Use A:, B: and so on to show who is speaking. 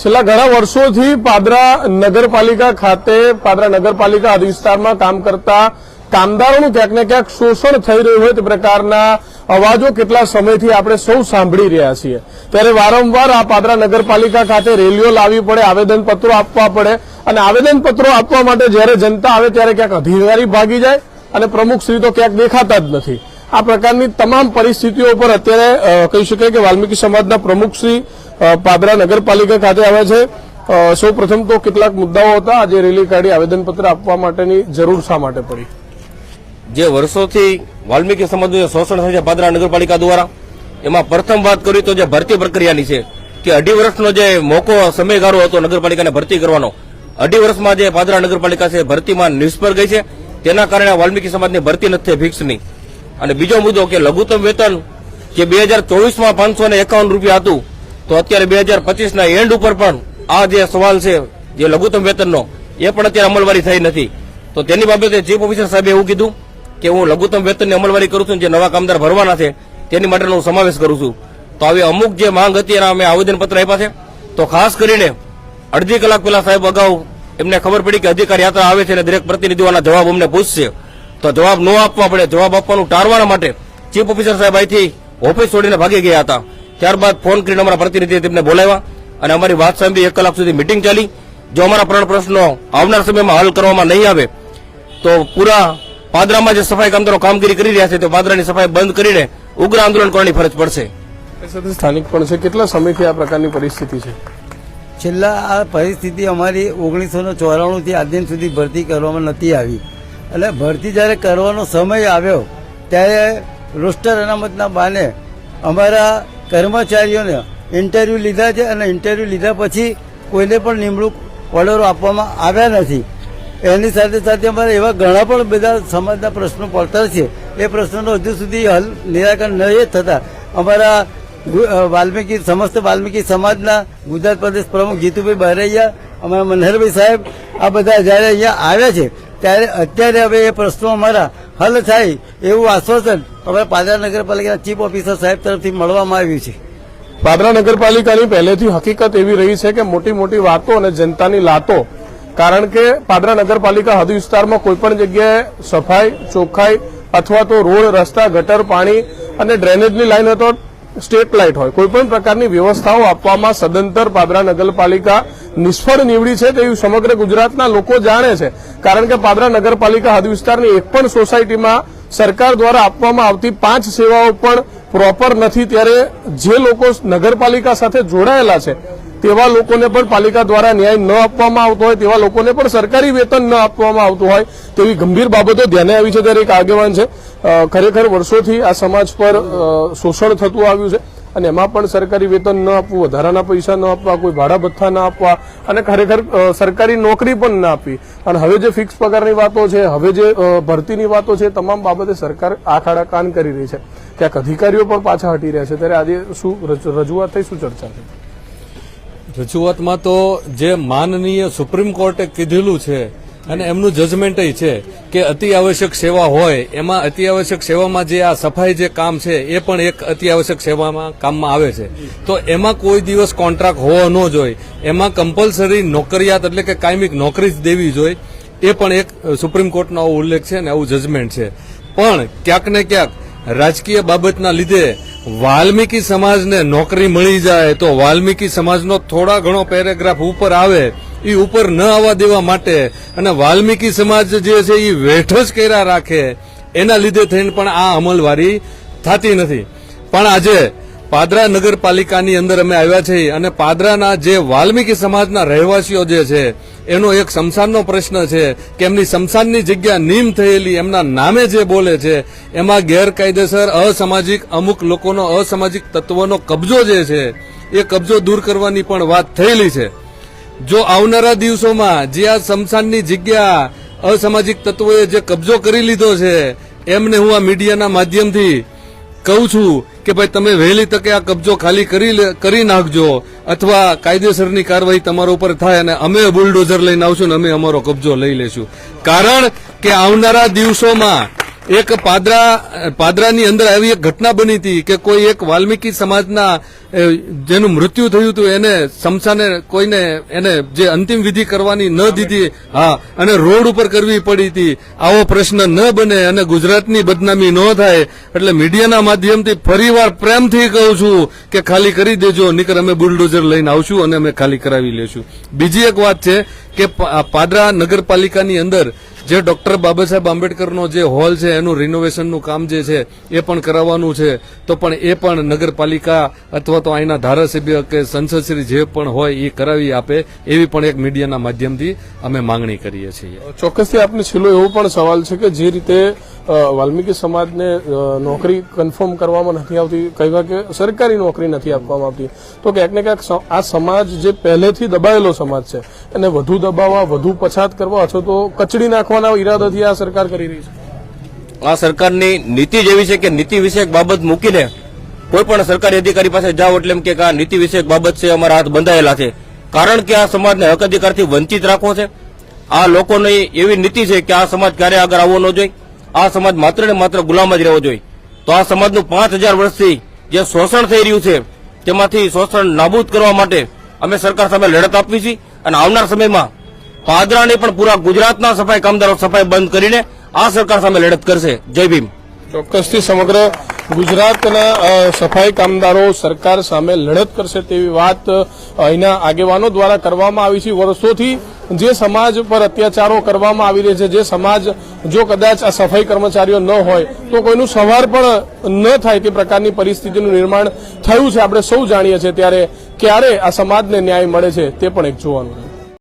A: છેલ્લા ઘણા વર્ષોથી પાદરા નગરપાલિકા ખાતે, પાદરા નગરપાલિકા હદ વિસ્તારમાં કામ કરતા કામદારોનું ક્યાંક ને ક્યાંક શોષણ થઈ રહ્યું હોય તે પ્રકારના અવાજો કેટલા સમયથી આપણે સૌ સાંભળી રહ્યા છીએ. ત્યારે વારંવાર આ પાદરા નગરપાલિકા ખાતે રેલીઓ લાવવી પડે, આવેદનપત્રો આપવા પડે અને આવેદનપત્રો આપવા માટે જ્યારે જનતા આવે ત્યારે ક્યાંક અધિકારી ભાગી જાય અને પ્રમુખ શ્રી તો ક્યાંક દેખાતા જ નથી. આ પ્રકારની તમામ પરિસ્થિતિઓ પર અત્યારે કહી શકાય કે વાલ્મીકી સમાજના પ્રમુખ શ્રી પાદરા નગરપાલિકા ખાતે આવ્યા છે. સૌ પ્રથમ તો કેટલાક મુદ્દાઓ હતા. આજે રેલી કાઢી આવેદનપત્ર આપવા માટેની જરૂર શા માટે પડી?
B: જે વર્ષોથી વાલ્મીકી સમાજનું જે શોષણ થાય છે પાદરા નગરપાલિકા દ્વારા, એમાં પ્રથમ વાત કરી તો જે ભરતી પ્રક્રિયાની છે, કે અઢી વર્ષનો જે મોકો સમયગાળો હતો નગરપાલિકાને ભરતી કરવાનો, અઢી વર્ષમાં જે પાદરા નગરપાલિકા છે ભરતીમાં નિષ્ફળ ગઈ છે. તેના કારણે વાલ્મીકી સમાજની ભરતી નથી થઈ ફિક્સની અને બીજો મુદ્દો કે લઘુત્તમ વેતન જે બે હજાર ચોવીસમાં પાંચસો ને એકાવન રૂપિયા હતું, તો અત્યારે બે હજાર પચીસના એન્ડ ઉપર પણ આ જે સવાલ છે, જે લઘુત્તમ વેતનનો, એ પણ અત્યારે અમલવારી થઈ નથી. તો તેની બાબતે ચીફ ઓફિસર સાહેબે એવું કીધું કે હું લઘુત્તમ વેતનની અમલવારી કરું છું, જે નવા કામદાર ભરવાના છે, તેની માટેનો હું સમાવેશ કરું છું. તો આવી અમુક જે માંગ હતી, એના અમે આવેદનપત્ર આપ્યા છે. તો ખાસ કરીને અડધી કલાક પહેલા સાહેબ અગાઉ એમને ખબર પડી કે અધિકાર યાત્રા આવે છે અને દરેક પ્રતિનિધિઓના જવાબ અમને પૂછશે. તો જવાબ ન આપવા પડે. જવાબ આપવાનું ટાળવાના માટે ચીફ ઓફિસર સાહેબ અહીંથી ઓફિસ છોડીને ભાગી ગયા હતા. ત્યારબાદ ફોન કરીને અમારા પ્રતિનિધિએ તેમને બોલાવ્યા અને અમારી વાત સાંભળી એક કલાક સુધી મિટિંગ ચાલી. જો અમારા પ્રણ પ્રશ્નો આવનાર સમયમાં હલ કરવામાં નહીં આવે તો પૂરા પાદરામાં જે સફાઈ કામદારો કામગીરી કરી રહ્યા છે તો પાદરાની સફાઈ બંધ કરીને ઉગ્ર આંદોલન કરવાની ફરજ પડશે.
A: સાથે સ્થાનિક પણ છે. કેટલા સમયથી આ પ્રકારની પરિસ્થિતિ છે?
C: છેલ્લા આ પરિસ્થિતિ અમારી ઓગણીસો ચોરાણુંથી આજ દિન સુધી ભરતી કરવામાં નથી આવી. એટલે ભરતી જ્યારે કરવાનો સમય આવ્યો, ત્યારે રોસ્ટર અનામતના બાને અમારા કર્મચારીઓને ઇન્ટરવ્યૂ લીધા છે અને ઇન્ટરવ્યૂ લીધા પછી કોઈને પણ નિમણૂક ઓર્ડરો આપવામાં આવ્યા નથી. એની સાથે સાથે અમારે એવા ઘણા પણ બધા સમાજના પ્રશ્નો પડતર છે. એ પ્રશ્નોનો હજુ સુધી હલ નિરાકરણ નહીં થતા અમારા વાલ્મીકી, સમસ્ત વાલ્મીકી સમાજના ગુજરાત પ્રદેશ પ્રમુખ જીતુભાઈ બારૈયા, અમારા મનહરભાઈ સાહેબ આ બધા જ્યારે અહીંયા આવ્યા છે ત્યારે અત્યારે હવે એ પ્રશ્નો અમારા હલ થાય એવું આશ્વાસન અમારા પાદરા નગરપાલિકાના ચીફ ઓફિસર સાહેબ તરફથી મળવામાં આવ્યું છે.
A: પાદરા નગરપાલિકાની પહેલેથી હકીકત એવી રહી છે કે મોટી મોટી વાતો અને જનતાની લાતો, કારણ કે પાદરા નગરપાલિકા હદ વિસ્તારમાં કોઈપણ જગ્યાએ સફાઈ, ચોખ્ખાઈ અથવા તો રોડ, રસ્તા, ગટર, પાણી અને ડ્રેનેજની લાઇન અથવા સ્ટ્રીટ લાઇટ હોય, કોઈપણ પ્રકારની વ્યવસ્થાઓ આપવામાં સદંતર પાદરા નગરપાલિકા નિષ્ફળ નીવડી છે તેવું સમગ્ર ગુજરાતના લોકો જાણે છે. કારણ કે પાદરા નગરપાલિકા હદ વિસ્તારની એક પણ સોસાયટીમાં સરકાર દ્વારા આપવામાં આવતી પાંચ સેવાઓ પણ પ્રોપર નથી. ત્યારે જે લોકો નગરપાલિકા સાથે જોડાયેલા છે, તેવા લોકોને પણ પાલિકા દ્વારા ન્યાય ન આપવામાં આવતો હોય, તેવા લોકોને પણ સરકારી વેતન ન આપવામાં આવતું હોય, તેવી ગંભીર બાબતો ધ્યાને આવી છે. ત્યારે એક આગેવાન છે. ખરેખર વર્ષોથી આ સમાજ પર શોષણ થતું આવ્યું છે. અને એમાં પણ સરકારી વેતન ન આપવું, વધારાના પૈસા ન આપવા, કોઈ ભાડા ભથ્થા ન આપવા અને ખરેખર સરકારી નોકરી પણ ન આપવી. અને હવે જે ફિક્સ પગારની વાતો છે, હવે જે ભરતીની વાતો છે, તમામ બાબતે સરકાર આખાડા કાન કરી રહી છે. ક્યાંક અધિકારીઓ પણ પાછા હટી રહ્યા છે. ત્યારે આજે શું, રજૂ- રજૂઆત થઈ, શું ચર્ચા થઈ?
D: રજૂઆતમાં તો જે માનનીય સુપ્રીમ કોર્ટે કીધેલું છે અને એમનું જજમેન્ટ છે. કે અતિ આવશ્યક સેવા હોય, એમાં અતિ આવશ્યક સેવામાં જે આ સફાઈ જે કામ છે, એ પણ એક અતિ આવશ્યક સેવામાં કામમાં આવે છે. તો એમાં કોઈ દિવસ કોન્ટ્રાક્ટ હોવો ન જોઈએ. એમાં કમ્પલસરી નોકરિયાત એટલે કે કાયમિક નોકરી જ દેવી જોઈએ. એ પણ એક સુપ્રીમ કોર્ટનો આવો ઉલ્લેખ છે ને આવું જજમેન્ટ છે. પણ ક્યાંક ને ક્યાંક રાજકીય બાબતના લીધે વાલ્મીકી સમાજને નોકરી મળી જાય તો વાલ્મીકી સમાજનો થોડા ઘણો પેરેગ્રાફ ઉપર આવે એ ઉપર ન આવવા દેવા માટે અને વાલ્મીકી સમાજ જે છે એ વેઠો જ કર્યા રાખે, એના લીધે થઈને પણ આ અમલવારી થતી નથી. પણ આજે પાદરા નગરપાલિકાની અંદર અમે આવ્યા છીએ અને પાદરાના જે વાલ્મીકી સમાજના રહેવાસીઓ જે છે, એનો એક શમશાનનો પ્રશ્ન છે કે એમની શમશાનની જગ્યા નીમ થયેલી, એમના નામે જે બોલે છે, એમાં ગેરકાયદેસર, અસામાજિક, અમુક લોકોનો અસામાજિક તત્વોનો કબજો જે છે, એ કબજો દૂર કરવાની પણ વાત થયેલી છે. જો આવનારા દિવસોમાં જે આ શમશાનની જગ્યા અસામાજિક તત્વોએ જે કબજો કરી લીધો છે, એમને હું આ મીડિયાના માધ્યમથી કહું છું કે ભાઈ તમે વહેલી તકે આ કબજો ખાલી કરી કરી નાખજો અથવા કાયદેસરની કાર્યવાહી તમારા ઉપર થાય અને અમે બુલડોઝર લઈને આવશું ને અમે અમારો કબજો લઈ લેશું. કારણ કે આવનારા દિવસોમાં એક પાદરા, પાદરાની અંદર આવી એક ઘટના બની હતી કે કોઈ એક વાલ્મીકી સમાજના જેનું મૃત્યુ થયું હતું એને સમસાને કોઈને એને જે અંતિમ વિધિ કરવાની ન દીધી, હા, અને રોડ ઉપર કરવી પડી હતી. આવો પ્રશ્ન ન બને અને ગુજરાતની બદનામી ન થાય. એટલે મીડિયાના માધ્યમથી ફરીવાર પ્રેમથી કહું છું કે ખાલી કરી દેજો, નીકર અમે બુલડોઝર લઈને આવશું અને અમે ખાલી કરાવી લેશું. બીજી એક વાત છે કે પાદરા નગરપાલિકાની અંદર જે ડોક્ટર બાબા સાહેબ આંબેડકરનો જે હોલ છે, એનું રિનોવેશનનું કામ જે છે, એ પણ કરાવવાનું છે. તો પણ એ પણ નગરપાલિકા અથવા તો અહીંના ધારાસભ્ય કે સંસદશ્રી જે પણ હોય એ કરાવી આપે, એવી પણ એક મીડિયાના માધ્યમથી અમે માંગણી કરીએ છીએ.
A: ચોક્કસથી આપને છેલ્લો એવો પણ સવાલ છે કે જે રીતે વાલ્મીકી સમાજને નોકરી કન્ફર્મ કરવામાં નથી આવતી, કહેવા કે સરકારી નોકરી નથી આપવામાં આવતી. તો ક્યાંક ને ક્યાંક આ સમાજ જે પહેલેથી દબાયેલો સમાજ છે, એને વધુ દબાવવા, વધુ પછાત કરવા અથવા તો કચડી નાખવાના ઈરાદાથી આ સરકાર કરી રહી છે.
B: આ સરકારની નીતિ જેવી છે કે નીતિ વિષયક બાબત મૂકીને કોઈ પણ સરકારી અધિકારી પાસે જાઓ એટલે એમ કે આ નીતિ વિષયક બાબત છે, અમારા હાથ બંધાયેલા છે. કારણ કે આ સમાજને હક અધિકારથી વંચિત રાખવો છે. આ લોકોની એવી નીતિ છે કે આ સમાજ ક્યારે આગળ આવવો ન જોઈએ. આ સમાજ માત્ર ને માત્ર ગુલામ જ રહેવો જોઈએ. તો આ સમાજનું પાંચ હજાર વર્ષથી જે શોષણ થઈ રહ્યું છે, તેમાંથી શોષણ નાબૂદ કરવા માટે અમે સરકાર સામે લડત આપવી છીએ અને આવનાર સમયમાં પાદરાને પણ પૂરા ગુજરાતના સફાઈ કામદારો સફાઈ બંધ કરીને આ સરકાર સામે લડત કરશે. જય ભીમ.
A: ચોક્કસથી સમગ્ર ગુજરાતના સફાઈ કામદારો સરકાર સામે લડત કરશે તેવી વાત અહીંના આગેવાનો દ્વારા કરવામાં આવી છે. વર્ષોથી જે સમાજ પર અત્યાચારો કરવામાં આવી રહ્યા છે, જે સમાજ જો કદાચ આ સફાઈ કર્મચારીઓ ન હોય, તો કોઈનું સવાર પણ ન થાય તે પ્રકારની પરિસ્થિતિનું નિર્માણ થયું છે. આપણે સૌ જાણીએ છીએ ત્યારે ક્યારે આ સમાજને ન્યાય મળે છે તે પણ એક જોવાનું